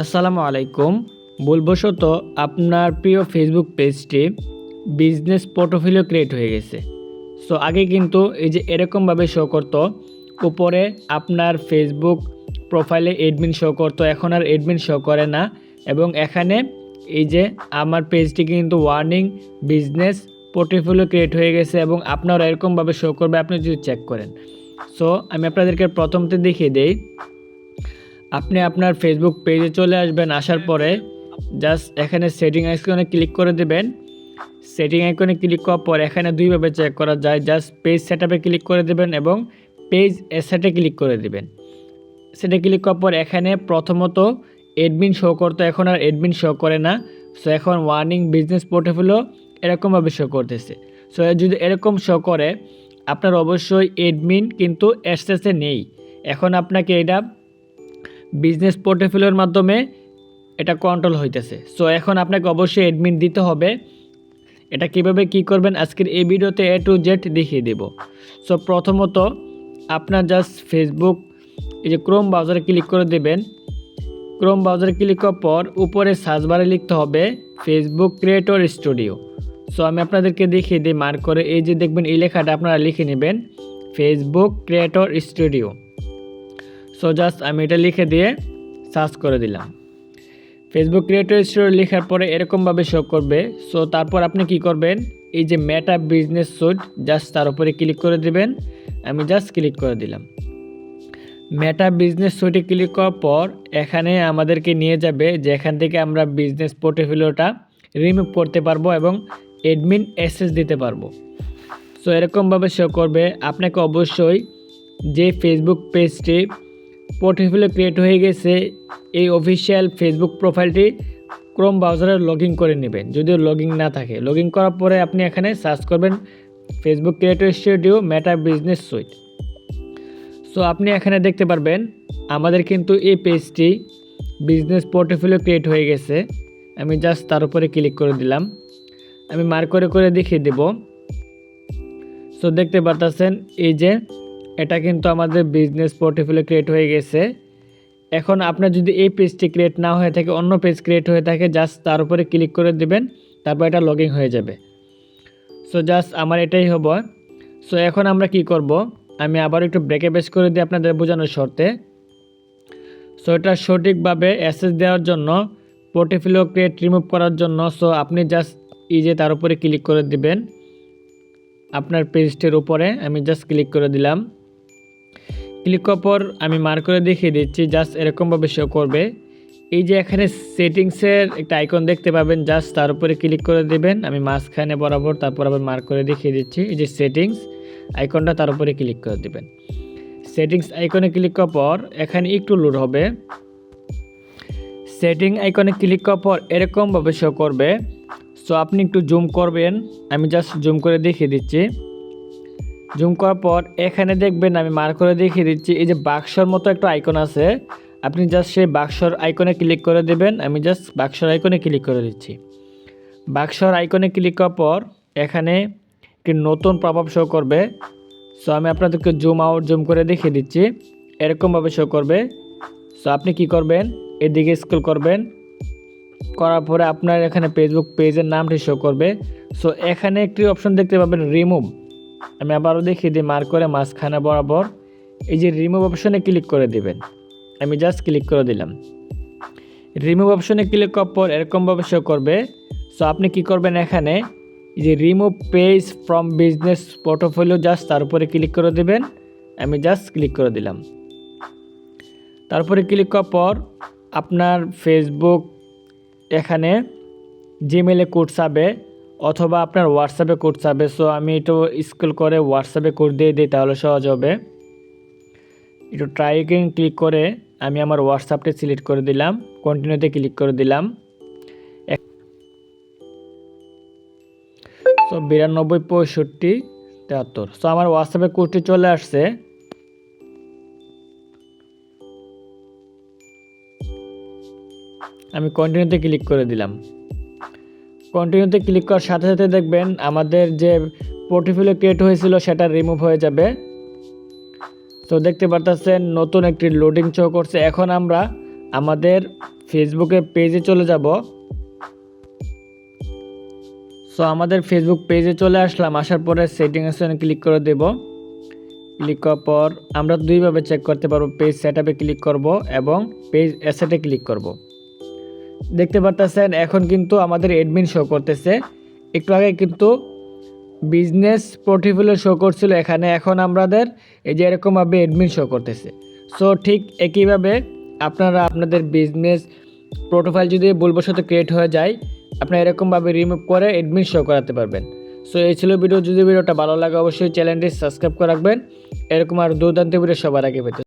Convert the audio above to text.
আসসালামু আলাইকুম। ভুলবশত আপনার প্রিয় ফেসবুক পেজটি বিজনেস পোর্টফোলিও ক্রিয়েট হয়ে গেছে। সো আগে কিন্তু এই যে এরকমভাবে শো করতো, উপরে আপনার ফেসবুক প্রোফাইলে এডমিন শো করতো, এখন আর এডমিন শো করে না। এবং এখানে এই যে আমার পেজটি কিন্তু ওয়ার্নিং বিজনেস পোর্টফোলিও ক্রিয়েট হয়ে গেছে এবং আপনারা এরকমভাবে শো করবে, আপনি যদি চেক করেন। সো আমি আপনাদেরকে প্রথমতে দেখিয়ে দেই। আপনি আপনার ফেসবুক পেজে চলে আসবেন, আসার পরে জাস্ট এখানে সেটিং আইকনে ক্লিক করে দেবেন। সেটিং আইকনে ক্লিক করার পর এখানে দুইভাবে চেক করা যায় জাস্ট পেজ সেট ক্লিক করে দেবেন এবং পেজ এসেটে ক্লিক করে দেবেন। সেটা ক্লিক করার পর এখানে প্রথমত এডমিন শো করতো, এখন আর এডমিন শো করে না। সো এখন ওয়ার্নিং বিজনেস পোর্টফোলিও এরকমভাবে শো করতেছে। সো যদি এরকম শো করে, আপনার অবশ্যই এডমিন কিন্তু এসেসে নেই। এখন আপনাকে এটা বিজনেস পোর্টফোলিওর মাধ্যমে এটা কন্ট্রোল হইতেছে। সো এখন আপনাকে অবশ্যই অ্যাডমিন দিতে হবে। এটা কীভাবে কি করবেন, আজকের এই ভিডিওতে এ টু জেড দেখিয়ে দেব। সো প্রথমত আপনার জাস্ট ফেসবুক এই যে ক্রোম ব্রাউজারে ক্লিক করে দেবেন। ক্রোম ব্রাউজারে ক্লিক করার পর উপরে সার্চ বারে লিখতে হবে ফেসবুক ক্রিয়েটর স্টুডিও সো আমি আপনাদেরকে দেখিয়ে দিই মার্ক করে। এই যে দেখবেন এই লেখাটা আপনারা লিখে নেবেন Facebook creator studio so just আমি এটা লিখে দিয়ে সার্চ করে দিলাম। ফেসবুক ক্রিয়েটর স্টোর লেখার পরে এরকমভাবে শো করবে। সো তারপর আপনি কি করবেন? এই যে মেটা বিজনেস সুট জাস্ট তার উপরে ক্লিক করে দিবেন। আমি জাস্ট ক্লিক করে দিলাম। মেটা বিজনেস সুটে ক্লিক করার পর এখানে আমাদেরকে নিয়ে যাবে যে এখান থেকে আমরা বিজনেস পোর্টফোলিওটা রিমুভ করতে পারব এবং এডমিন অ্যাসেস দিতে পারব। সো এরকমভাবে শো করবে। আপনাকে অবশ্যই যে ফেসবুক পেজটি পোর্টফোলিও ক্রিয়েট হয়ে গেছে, এই অফিসিয়াল ফেসবুক প্রোফাইলটি ক্রোম ব্রাউজারে লগ করে নেবেন। যদিও লগ না থাকে। লগ করার পরে আপনি এখানে সার্চ করবেন Facebook creator studio Meta business suite so আপনি এখানে দেখতে পারবেন, আমাদের কিন্তু এই পেজটি বিজনেস পোর্টফোলিও ক্রিয়েট হয়ে গেছে। আমি জাস্ট তার উপরে ক্লিক করে দিলাম। আমি মার্ক করে করে দেখিয়ে দেব। সো দেখতে পারতেছেন, এই যে এটা কিন্তু আমাদের বিজনেস পোর্টফোলিও ক্রিয়েট হয়ে গেছে। এখন আপনার যদি এই পেজটি ক্রিয়েট না হয়ে থাকে, অন্য পেজ ক্রিয়েট হয়ে থাকে জাস্ট তার উপরে ক্লিক করে দিবেন, তারপর এটা লগিং হয়ে যাবে। সো জাস্ট আমার এটাই হব। সো এখন আমরা কি করব? আমি আবার একটু ব্রেকে বেস করে দিই আপনাদের বোঝানোর শর্তে। সো এটা সঠিকভাবে অ্যাসেস দেওয়ার জন্য পোর্টফোলিও ক্রিয়েট রিমুভ করার জন্য সো আপনি জাস্ট ইজে তার উপরে ক্লিক করে দিবেন, আপনার পেজটির উপরে, আমি জাস্ট ক্লিক করে দিলাম। ক্লিক করার পর আমি মার্ক করে দেখিয়ে দিচ্ছি জাস্ট এরকমভাবে শো করবে। এই যে এখানে সেটিংসের একটা আইকন দেখতে পাবেন জাস্ট তার উপরে ক্লিক করে দেবেন। আমি মাঝখানে বরাবর তারপর আবার মার্ক করে দেখিয়ে দিচ্ছি, এই যে সেটিংস আইকনটা তার উপরে ক্লিক করে দেবেন। সেটিংস আইকনে ক্লিক করার পর এখানে একটু লোড হবে। সেটিং আইকনে ক্লিক করার পর এরকমভাবে শো করবে। সো আপনি একটু জুম করবেন, আমি জাস্ট জুম করে দেখিয়ে দিচ্ছি। জুম করার পর এখানে দেখবেন আমি মার করে দেখিয়ে দিচ্ছি, এই যে বাক্সর মতো একটা আইকন আছে। আপনি জাস্ট সেই বাক্সর আইকনে ক্লিক করে দেবেন, আমি জাস্ট বাক্সর আইকনে ক্লিক করে দিচ্ছি। বাক্সর আইকনে ক্লিক করার পর এখানে একটি নতুন প্রভাব শো করবে। সো আমি আপনাদেরকে জুম আউট জুম করে দেখিয়ে দিচ্ছি, এরকমভাবে শো করবে। সো আপনি কি করবেন? এদিকে স্ক্রল করবেন। করার পরে আপনার এখানে ফেসবুক পেজের নামটি শো করবে। সো এখানে একটি অপশন দেখতে পাবেন রিমুভ আমি আবারও দেখিয়ে দিই মার্ক করে মাঝখানে বরাবর এই যে রিমুভ অপশনে ক্লিক করে দিবেন। আমি জাস্ট ক্লিক করে দিলাম। রিমুভ অপশনে ক্লিক করার পর এরকমভাবে শো করবে। সো আপনি কি করবেন এখানে? এই যে remove page from business portfolio just তার উপরে ক্লিক করে দেবেন। আমি জাস্ট ক্লিক করে দিলাম। তারপরে ক্লিক করার পর আপনার ফেসবুক এখানে জিমেলে কোড চাবে অথবা আপনার হোয়াটসঅ্যাপে কোড চাবে সো আমি একটু স্কুল করে হোয়াটসঅ্যাপে কোড দিয়ে দিই তাহলে সহজ হবে। একটু ট্রাইকিং ক্লিক করে আমি আমার হোয়াটসঅ্যাপটি সিলেক্ট করে দিলাম। কন্টিনিউতে ক্লিক করে দিলাম। সো বিরানব্বই, পঁয়ষট্টি, তেহাত্তর। সো আমার হোয়াটসঅ্যাপে কোডটি চলে আসছে। আমি কন্টিনিউতে ক্লিক করে দিলাম। কন্টিনিউতে ক্লিক করার সাথে সাথে দেখবেন আমাদের যে পোর্টফোলিও ক্রিয়েট হয়েছিল সেটা রিমুভ হয়ে যাবে। তো দেখতে পারতেছেন নতুন একটি লোডিং শো করছে। এখন আমরা আমাদের ফেসবুকে পেজে চলে যাব। সো আমাদের ফেসবুক পেজে চলে আসলাম। আসার পরে সেটিং সেটিংসে ক্লিক করে দেব। ক্লিক করার পর আমরা দুইভাবে চেক করতে পারব। পেজ সেট ক্লিক করব এবং পেজ অ্যাসেটে ক্লিক করব। দেখতে পারতেছেন, এখন কিন্তু আমাদের অ্যাডমিন শো করতেছে। একটু আগে কিন্তু বিজনেস পোর্টফোলিও শো করছিল এখানে, এখন আমাদের এই যে এরকমভাবে অ্যাডমিন শো করতেছে। সো ঠিক একইভাবে আপনারা আপনাদের বিজনেস প্রোটোফাইল যদি ভুলবশত ক্রিয়েট হয়ে যায়, আপনারা এরকমভাবে রিমুভ করে অ্যাডমিন শো করাতে পারবেন। সো এই ছিল ভিডিও যদি ভিডিওটা ভালো লাগে, অবশ্যই চ্যানেলটি সাবস্ক্রাইব করে রাখবেন। এরকম আর দুর্দান্ত ভিডিও সবার আগে পেতে